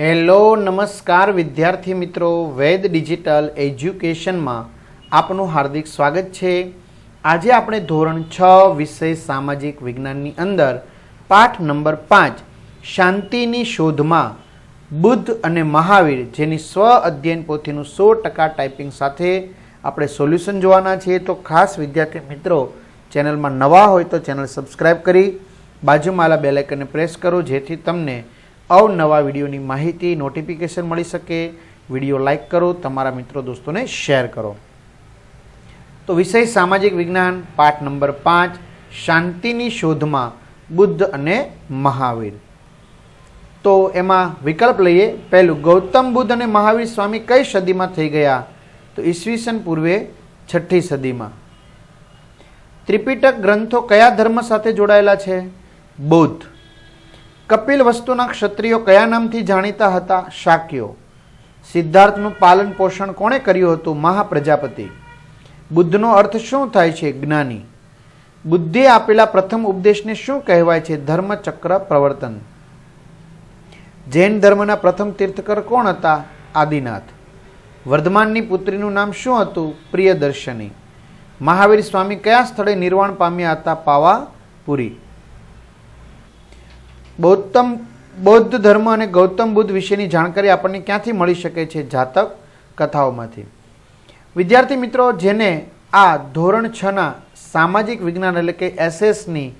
Hello, નમસ્કાર વિદ્યાર્થી મિત્રો. વેદ ડિજિટલ એજ્યુકેશનમાં આપનું હાર્દિક સ્વાગત છે. આજે આપણે ધોરણ છ વિષય સામાજિક વિજ્ઞાનની અંદર પાઠ નંબર પાંચ, શાંતિની શોધમાં બુદ્ધ અને મહાવીર જેની સ્વ અધ્યયન પોથીનું સો ટકા ટાઈપિંગ સાથે આપણે સોલ્યુશન જોવાના છીએ. તો ખાસ વિદ્યાર્થી મિત્રો, ચેનલમાં નવા હોય તો ચેનલ સબસ્ક્રાઈબ કરી, બાજુમાં આવેલા બેલ પ્રેસ કરો, જેથી તમને અવનવા વિડીયોની માહિતી નોટિફિકેશન મળી શકે. વીડિયો લાઇક કરો, તમારા મિત્રો દોસ્તોને શેર કરો. તો વિષય સામાજિક વિજ્ઞાન, પાઠ નંબર પાંચ, શાંતિની શોધમાં બુદ્ધ અને મહાવીર. તો એમાં વિકલ્પ લઈએ. પહેલું, ગૌતમ બુદ્ધ અને મહાવીર સ્વામી કઈ સદીમાં થઈ ગયા? તો ઈસવીસન પૂર્વે છઠ્ઠી સદીમાં. ત્રિપિટક ગ્રંથો કયા ધર્મ સાથે જોડાયેલા છે? બૌદ્ધ. કપિલ વસ્તુના ક્ષત્રિયો કયા નામથી જાણીતા હતા? શાક્યો. સિદ્ધાર્થનું પાલન પોષણ કોણે કર્યું હતું? મહાપ્રજાપતિ. બુદ્ધનો અર્થ શું થાય છે? જ્ઞાની. બુદ્ધે આપેલા પ્રથમ ઉપદેશને શું કહેવાય છે? ધર્મચક્ર પ્રવર્તન. જૈન ધર્મના પ્રથમ તીર્થકર કોણ હતા? આદિનાથ. વર્ધમાનની પુત્રીનું નામ શું હતું? પ્રિયદર્શની. મહાવીર સ્વામી કયા સ્થળે નિર્વાણ પામ્યા હતા? પાવાપુરી. બૌદ્ધમ બૌદ્ધ ધર્મ અને ગૌતમ બુદ્ધ વિશેની જાણકારી આપણને ક્યાંથી મળી શકે છે જાતક કથાઓમાંથી? વિદ્યાર્થી મિત્રો, જેને આ ધોરણ છના સામાજિક વિજ્ઞાન એટલે કે એસએસની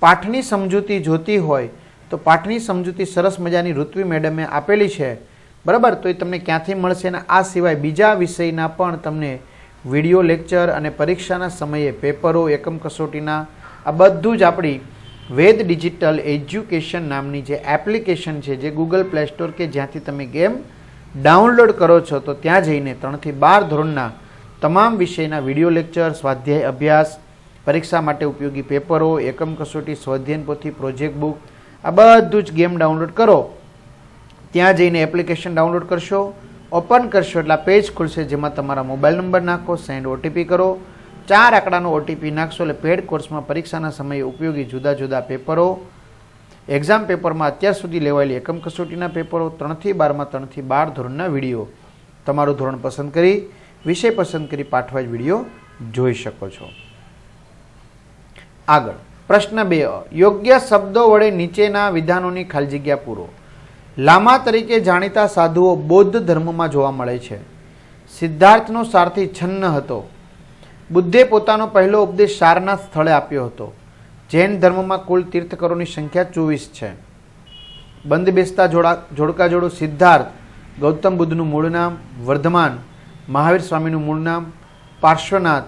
પાઠની સમજૂતી જોતી હોય, તો પાઠની સમજૂતી સરસ મજાની ઋત્વી મેડમે આપેલી છે. બરાબર? તો એ તમને ક્યાંથી મળશે અને આ સિવાય બીજા વિષયના પણ તમને વીડિયો લેક્ચર અને પરીક્ષાના સમયે પેપરો, એકમ કસોટીના, આ બધું જ આપણી વેદ ડિજિટલ એજ્યુકેશન નામની જે એપ્લિકેશન છે, જે ગૂગલ પ્લે સ્ટોર કે જ્યાંથી તમે ગેમ ડાઉનલોડ કરો છો, તો ત્યાં જઈને ત્રણથી બાર ધોરણના તમામ વિષયના વીડિયો લેક્ચર સ્વાધ્યાય અભ્યાસ, પરીક્ષા માટે ઉપયોગી પેપરો, એકમ કસોટી, સ્વાધ્યાયન પોથી પ્રોજેક્ટ બુક, આ બધું જ ગેમ ડાઉનલોડ કરો. ત્યાં જઈને એપ્લિકેશન ડાઉનલોડ કરશો, ઓપન કરશો, એટલે પેજ ખુલશે, જેમાં તમારા મોબાઈલ નંબર નાખો, સેન્ડ ઓટીપી કરો ચાર આંકડાનો ઓટીપી નાખશો એટલે પેડ કોર્સમાં પરીક્ષાના સમયે ઉપયોગી જુદા જુદા પેપરો. એક્ઝામ પેપરમાં અત્યાર સુધી લેવાયેલી એકમ કસોટીના પેપરો, ત્રણથી બારમાં, ત્રણથી બાર ધોરણના વીડિયો. તમારું ધોરણ પસંદ કરી, વિષય પસંદ કરી પાઠવા જ વીડિયો જોઈ શકો છો. આગળ, પ્રશ્ન બે, યોગ્ય શબ્દો વડે નીચેના વિધાનોની ખાલી જગ્યા પૂરો. લામા તરીકે જાણીતા સાધુઓ બૌદ્ધ ધર્મમાં જોવા મળે છે. સિદ્ધાર્થનો સારથી છન્ન હતો. બુદ્ધે પોતાનો પહેલો ઉપદેશ સારનાથ સ્થળે આપ્યો હતો. જૈન ધર્મમાં કુલ તીર્થકરોની સંખ્યા ચોવીસ છે. બંધ બેસતા જોડા, જોડકા જોડો સિદ્ધાર્થ, ગૌતમ બુદ્ધનું મૂળ નામ વર્ધમાન, મહાવીર સ્વામીનું મૂળ નામ પાર્શ્વનાથ,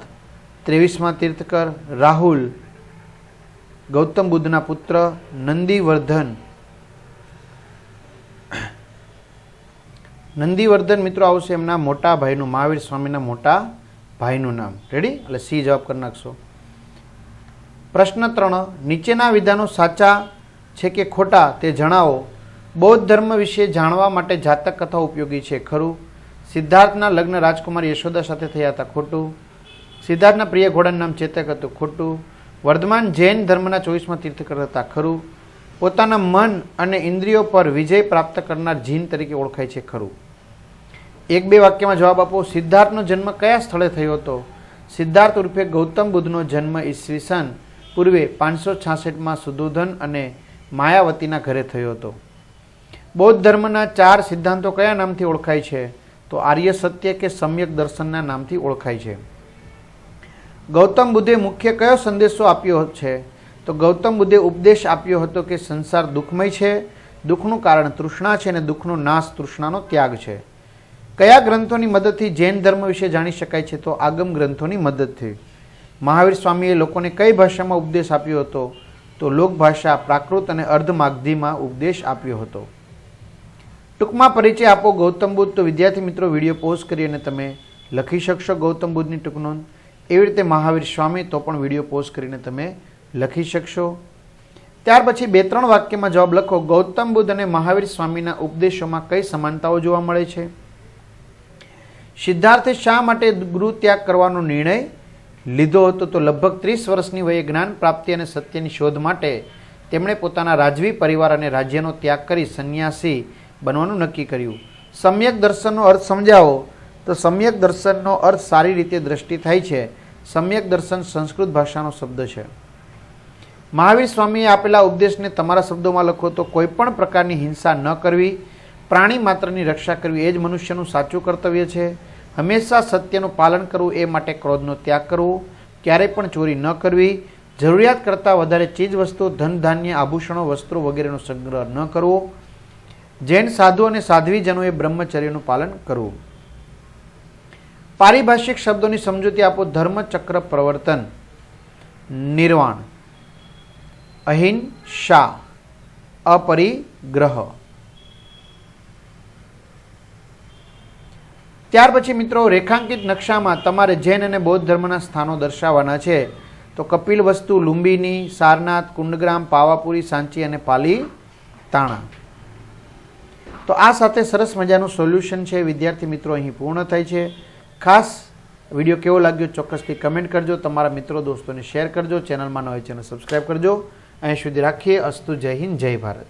ત્રેવીસમાં તીર્થકર રાહુલ, ગૌતમ બુદ્ધના પુત્ર નંદીવર્ધન. નંદીવર્ધન મિત્રો આવશે એમના મોટા ભાઈનું, મહાવીર સ્વામીના મોટા ભાઈનું નામ. રેડી એટલે સી જવાબ કરી નાખશો. પ્રશ્ન ત્રણ. નીચેના વિધાનો સાચા છે કે ખોટા તે જણાવો. બૌદ્ધ ધર્મ વિશે જાણવા માટે જાતક કથા ઉપયોગી છે. ખરું. સિદ્ધાર્થના લગ્ન રાજકુમાર યશોદા સાથે થયા હતા. ખોટું. સિદ્ધાર્થના પ્રિય ઘોડાનું નામ ચેતક હતું. ખોટું. વર્ધમાન જૈન ધર્મના ચોવીસમાં તીર્થકર હતા. ખરું. પોતાના મન અને ઇન્દ્રિયો પર વિજય પ્રાપ્ત કરનાર જીન તરીકે ઓળખાય છે. ખરું. એક બે વાક્યમાં જવાબ આપો. સિદ્ધાર્થનો જન્મ કયા સ્થળે થયો હતો? સિદ્ધાર્થ ઉર્ફે ગૌતમ બુદ્ધનો જન્મ ઈસવીસન પૂર્વે પાંચસો છાસઠમાં સુદોધન અને માયાવતીના ઘરે થયો હતો. બૌદ્ધ ધર્મના ચાર સિદ્ધાંતો કયા નામથી ઓળખાય છે? તો આર્ય સત્ય કે સમ્યક દર્શનના નામથી ઓળખાય છે. ગૌતમ બુદ્ધે મુખ્ય કયો સંદેશો આપ્યો છે? તો ગૌતમ બુદ્ધે ઉપદેશ આપ્યો હતો કે સંસાર દુઃખમય છે, દુઃખનું કારણ તૃષ્ણા છે અને દુઃખનો નાશ તૃષ્ણાનો ત્યાગ છે. કયા ગ્રંથોની મદદથી જૈન ધર્મ વિશે જાણી શકાય છે તો આગમ ગ્રંથોની મદદથી. મહાવીર સ્વામીએ લોકોને કઈ ભાષામાં ઉપદેશ આપ્યો હતો? તો લોકભાષા પ્રાકૃત અને અર્ધમાગધીમાં ઉપદેશ આપ્યો હતો. ટૂંકમાં પરિચય આપો ગૌતમ બુદ્ધ. તો વિદ્યાર્થી મિત્રો, વીડિયો પોઝ કરી અને તમે લખી શકશો ગૌતમ બુદ્ધની ટૂંક નોંધ. એવી રીતે મહાવીર સ્વામી તો પણ વીડિયો પોઝ કરીને તમે લખી શકશો. ત્યાર પછી બે ત્રણ વાક્યમાં જવાબ લખો. ગૌતમ બુદ્ધ અને મહાવીર સ્વામીના ઉપદેશોમાં કઈ સમાનતાઓ જોવા મળે છે? સિદ્ધાર્થે શા માટે ગૃહ ત્યાગ કરવાનો નિર્ણય લીધો હતો? તો લગભગ ત્રીસ વર્ષની વયે જ્ઞાન પ્રાપ્તિ અને સત્યની શોધ માટે તેમણે પોતાના રાજવી પરિવાર અને રાજ્યનો ત્યાગ કરી સંન્યાસી બનવાનું નક્કી કર્યું. સમ્યક દર્શનનો અર્થ સમજાવો. તો સમ્યક દર્શનનો અર્થ સારી રીતે દ્રષ્ટિ થાય છે. સમ્યક દર્શન સંસ્કૃત ભાષાનો શબ્દ છે. મહાવીર સ્વામીએ આપેલા ઉપદેશને તમારા શબ્દોમાં લખો તો કોઈ પણ પ્રકારની હિંસા ન કરવી. પ્રાણી માત્રની રક્ષા કરવી એ જ મનુષ્યનું સાચું કર્તવ્ય છે. હંમેશા સત્યનું પાલન કરવું એ માટે ક્રોધનો ત્યાગ કરવો. ક્યારેય પણ ચોરી ન કરવી. જરૂરિયાત કરતાં વધારે ચીજ વસ્તુ ધન ધાન્ય આભૂષણો, વસ્ત્રો વગેરેનો સંગ્રહ ન કરવો. જૈન સાધુ અને સાધ્વીજનોએ બ્રહ્મચર્યનું પાલન કરવું. પારિભાષિક શબ્દોની સમજૂતી આપો. ધર્મચક્ર પ્રવર્તન. નિર્વાણ. અહિંસા. અપરિગ્રહ. ત્યાર પછી મિત્રો, રેખાંકિત નકશામાં તમારે જૈન અને બૌદ્ધ ધર્મના સ્થાનો દર્શાવવાના છે. તો કપિલ વસ્તુ, લુંબિની, સારનાથ, કુંડગ્રામ, પાવાપુરી, સાંચી અને પાલી, તાણા. તો આ સાથે સરસ મજાનું સોલ્યુશન છે. વિદ્યાર્થી મિત્રો, અહીં પૂર્ણ થાય છે. ખાસ વીડિયો કેવો લાગ્યો ચોક્કસથી કમેન્ટ કરજો. તમારા મિત્રો, દોસ્તોને શેર કરજો. ચેનલમાં ન હોય ચેનલ સબસ્ક્રાઈબ કરજો. અહીં સુધી રાખીએ. અસ્તુ જય હિન્દ, જય ભારત.